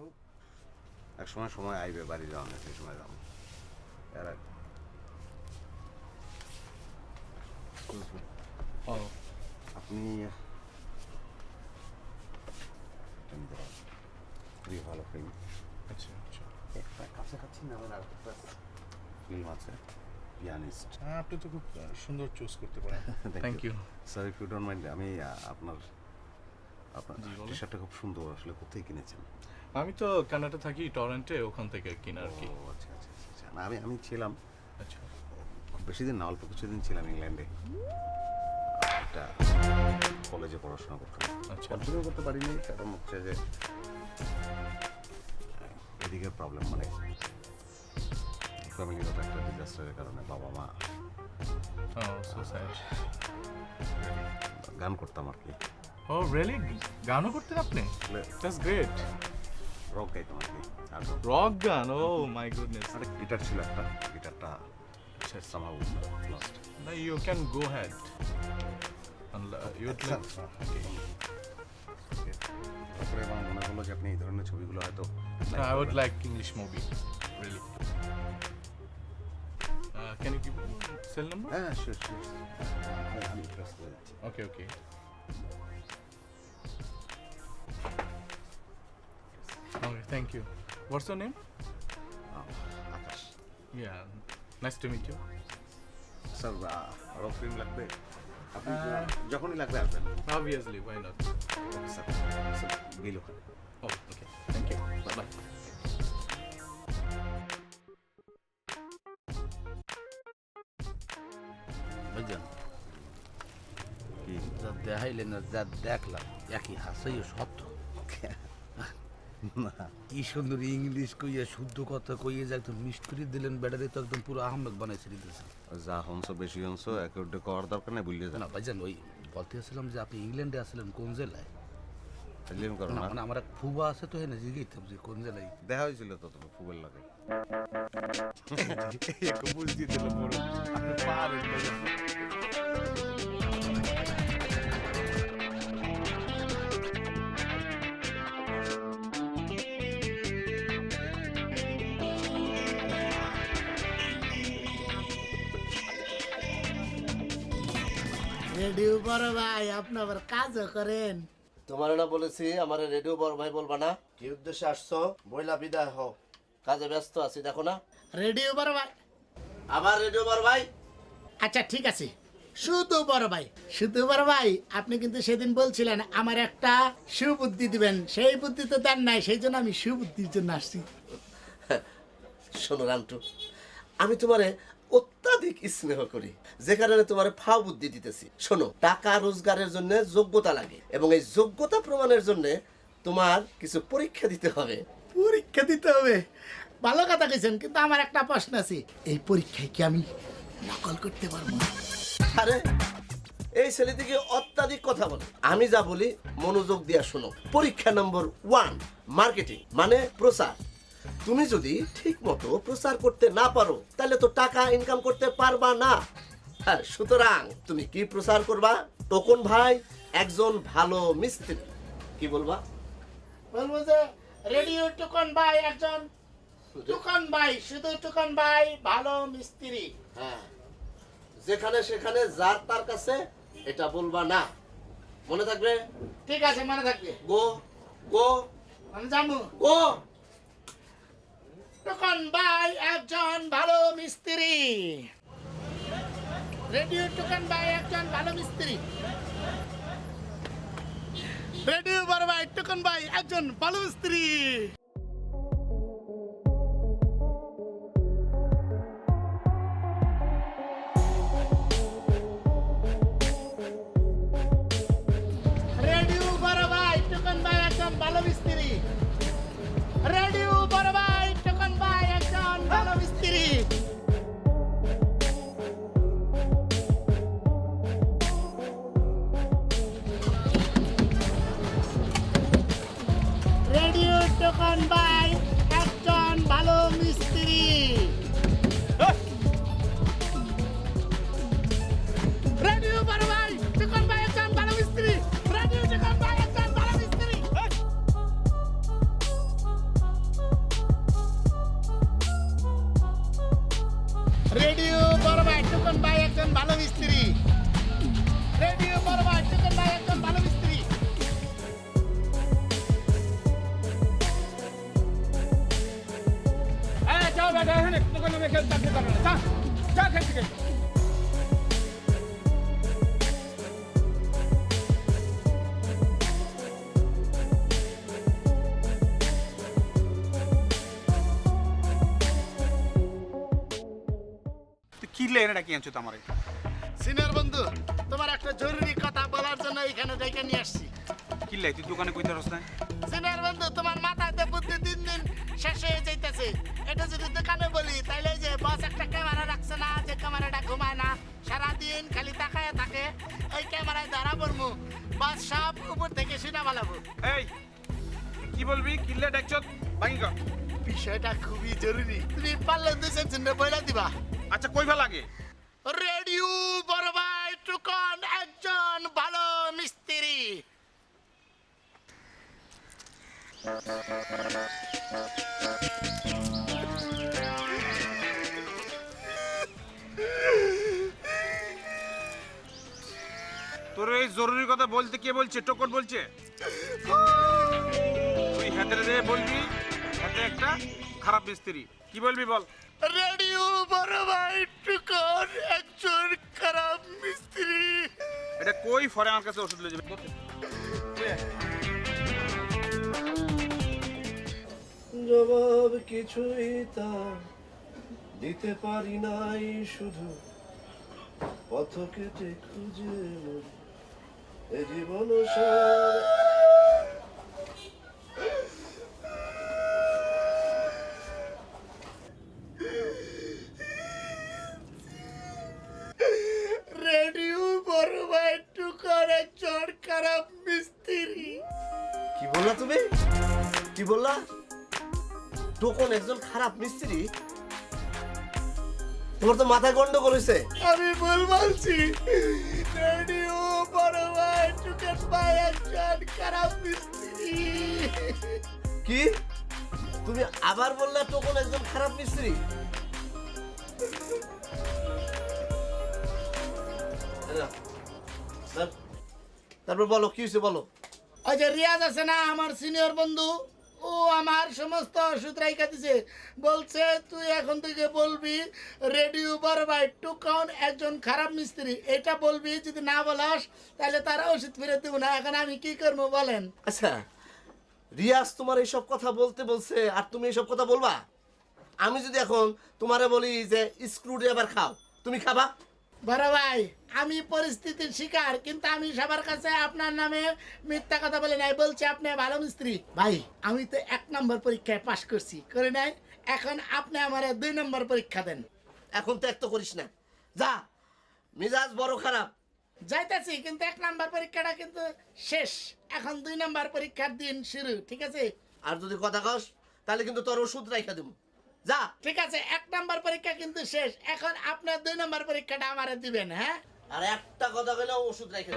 হোক। এক সময় সময় আইবে বাড়ি যাওয়া না সেই সময় যাব। এর আগে- আপনি। খুবই ভালো ফিল্ম আচ্ছা আচ্ছা। একটা কাছাকাছি নামের আর একটা ফিল্ম আছে পিয়ানিস্ট হ্যাঁ, আপনি তো খুব সুন্দর চুজ করতে পারেন। Thank you sir if you don't mind আমি আপনার আপনার জি, টি শার্টটা খুব সুন্দর আসলে কোথায় কিনেছেন? আমি তো কানাডা থাকি টরেন্টে ওখান থেকে কিনা আর কি। ও আচ্ছা আচ্ছা আচ্ছা, আচ্ছা। না আমি আমি ছিলাম আচ্ছা। খুব বেশি দিন না অল্প কিছুদিন ছিলাম ইংল্যান্ডে। একটা কলেজে পড়াশোনা করতাম। আচ্ছা। কন্টিনিউ করতে পারিনি কারণ হচ্ছে যে এদিকে প্রবলেম মানে ফ্যামিলিগত একটা ডিজাস্টারের কারণে বাবা মা স্যাড গান করতাম আর কি। ও রিয়েলি গানও করতেন আপনি? দ্যাটস গ্রেট রক গাইতাম আর কি রক গান ও মাই গুডনেস আরে গিটার ছিল একটা গিটারটা আচ্ছা সামহাউ লস্ট না ইউ ক্যান গো আচ্ছা। তারপরে আমার মনে হলো যে আপনি এই ধরনের ছবিগুলো হয়তো cell হ্যাঁ শিওর শিওর আমি প্রেস করে দিচ্ছি। Okay, thank you. What's your name? Ah, Akash Yeah, nice to meet you. Sir আরও ফিল্ম লাগবে আপনি যখনই লাগবে আসবেন Obviously, why not? Okay sir sir গেল ওখানে Oh, okay. Thank you. Bye bye. বুঝলেন কি যা দেখাইলেন না যা দেখলাম একই হাসেই সত্য কি সুন্দর ইংলিশ কইয়া শুদ্ধ কথা কইয়ে যে একদম করে দিলেন ব্যাটারি তো একদম পুরো আহমেদ বানাইছে দিতেছে। যা হংস বেশি হংস একে করার দরকার নেই বুঝলে না ভাইজান ওই বলতে চাচ্ছিলাম যে আপনি ইংল্যান্ডে আসলেন কোন জেলায়? ফিল্ম করো না মানে আমার এক ফুবা আছে তো হ্যাঁ জিজ্ঞাসতাম যে কোন জেলায়? দেখা হয়েছিল তো তোমার ফুবের লাগে। বুঝিয়ে দিল পুরো। আপনি পারেন রেডিও বড় ভাই আপনি আবার কাজও করেন। তোমার না বলেছি আমার রেডিও বড় ভাই বলবা না। কি উদ্দেশ্যে আসছো? বইলা বিদায় হও। কাজে ব্যস্ত আছি দেখো না। রেডিও বড় ভাই। আবার রেডিও বড় ভাই? আচ্ছা ঠিক আছে। শুধু বড় ভাই শুধু বড় ভাই আপনি কিন্তু সেদিন বলছিলেন আমার একটা সুবুদ্ধি দিবেন। সেই বুদ্ধি তো দেন নাই সেই জন্য আমি সুবুদ্ধির জন্য আসছি। শোনো রান্টু আমি তোমারে অত্যাধিক স্নেহ করি যে কারণে তোমার ফাও বুদ্ধি দিতেছি। শোনো টাকা রোজগারের জন্য যোগ্যতা লাগে এবং এই যোগ্যতা প্রমাণের জন্য তোমার কিছু পরীক্ষা দিতে হবে। পরীক্ষা দিতে হবে? ভালো কথা কইছেন কিন্তু আমার একটা প্রশ্ন আছে। এই পরীক্ষায় কি আমি নকল করতে পারব? আরে এই ছেলেটিকে অত্যাধিক কথা বলে। আমি যা বলি মনোযোগ দিয়া শোনো। পরীক্ষা নম্বর ওয়ান মার্কেটিং মানে প্রচার। তুমি যদি ঠিক মতো প্রচার করতে না পারো তাহলে তো টাকা ইনকাম করতে পারবা না। হ্যাঁ সুতরাং তুমি কি প্রচার করবা? তখন ভাই একজন ভালো মিস্ত্রি। কি বলবা? বলব যে রেডিও টুকন ভাই একজন। টুকন ভাই শুধু টুকন ভাই ভালো মিস্ত্রি। হ্যাঁ যেখানে সেখানে যার তার কাছে এটা বলবা না। মনে থাকবে? ঠিক আছে মনে থাকবে। গো গো। আমি জানব গো। টুকন ভাই একজন ভালো মিস্ত্রি। রেডিও টুকন ভাই একজন ভালো মিস্ত্রি। রেডিও বড় ভাই টুকন ভাই একজন ভালো মিস্ত্রি। তুই কি লেনে ডাকি আনছো তো আমার সিনিয়র বন্ধু তোমার একটা জরুরি কথা বলার জন্য এখানে ডেকে নিয়ে আসছি। কি লাই তুই দোকানে কইতে রস না? সিনিয়র বন্ধু তোমার মাথায় তো বুদ্ধি দিন দিন এটা যদি দোকানে বলি তাইলে যে বস একটা ক্যামেরা রাখছে না যে ক্যামেরাটা ঘুমায় না সারাদিন খালি তাকায় থাকে ওই ক্যামেরায় ধরা পড়মু। বস সব উপর থেকে সিনা বালাবো এই কি বলবি কিল্লে ডাকছ ভাঙি কর বিষয়টা খুবই জরুরি। তুমি পারলে দুই সেকেন্ডে বইলা দিবা। আচ্ছা কইবা লাগে। রেডিও বড় ভাই টুকন একজন ভালো মিস্ত্রি। তোর এই জরুরি কথা বলতে কে বলছে? টোকন বলছে। তুই হাতে রে বলবি হাতে একটা খারাপ মিস্ত্রি। কি বলবি বল? রেডিও বড় ভাই টুকন একজন খারাপ মিস্ত্রি। এটা কই ফরে? আমার কাছে ওষুধ লয়ে যাবে। জবাব কিছুই তা দিতে পারি নাই শুধু পথ কেটে খুঁজে জীবন রেডিও বড় ভাই একজন খারাপ মিস্ত্রি। কি বললা তুমি? কি বললা? টোকন একজন খারাপ মিস্ত্রি? তোমার তো মাথায় গন্ডগোল হয়েছে আমি ভুল বলছি। রেডিও খারাপ মিস্ত্রি। কি? তুমি আবার বললে তখন একজন খারাপ মিস্ত্রি? তারপর বলো কি হয়েছে বলো? আচ্ছা রিয়াজ আছে না আমার সিনিয়র বন্ধু? ও আমার সমস্ত ওষুধ রাইখা দিছে। বলছে, তুই এখন থেকে বলবি রেডিও বড় ভাই টুকন একজন খারাপ মিস্ত্রি। এটা বলবি, যদি না বলাস, তাহলে তারা ওষুধ ফিরে দেবো না। এখন আমি কি করব বলেন? আচ্ছা রিয়াজ তোমার এইসব কথা বলতে বলছে, আর তুমি এইসব কথা বলবা? আমি যদি এখন তোমারে বলি যে, স্ক্রু ড্রাইভার খাও, তুমি খাবা? বড় ভাই আমি পরিস্থিতির শিকার কিন্তু আমি সবার কাছে আপনার নামে মিথ্যা কথা বলে নাই বলছি আপনি ভালো মিস্ত্রি। ভাই আমি তো এক নম্বর পরীক্ষায় পাশ করছি করে নাই এখন আপনি আমার দুই নম্বর পরীক্ষা দেন। এখন তো এক তো করিস না। যা মিজাজ বড় খারাপ। যাইতেছি কিন্তু এক নাম্বার পরীক্ষাটা কিন্তু শেষ। এখন দুই নাম্বার পরীক্ষার দিন শুরু ঠিক আছে? আর যদি কথা কস তাহলে কিন্তু তোর ওষুধ রাইখা দেবো যা। ঠিক আছে এক নাম্বার পরীক্ষা কিন্তু শেষ। এখন আপনার দুই নাম্বার পরীক্ষাটা আমারে দিবেন হ্যাঁ? আর একটা কথা কইলে ওষুধ রেখে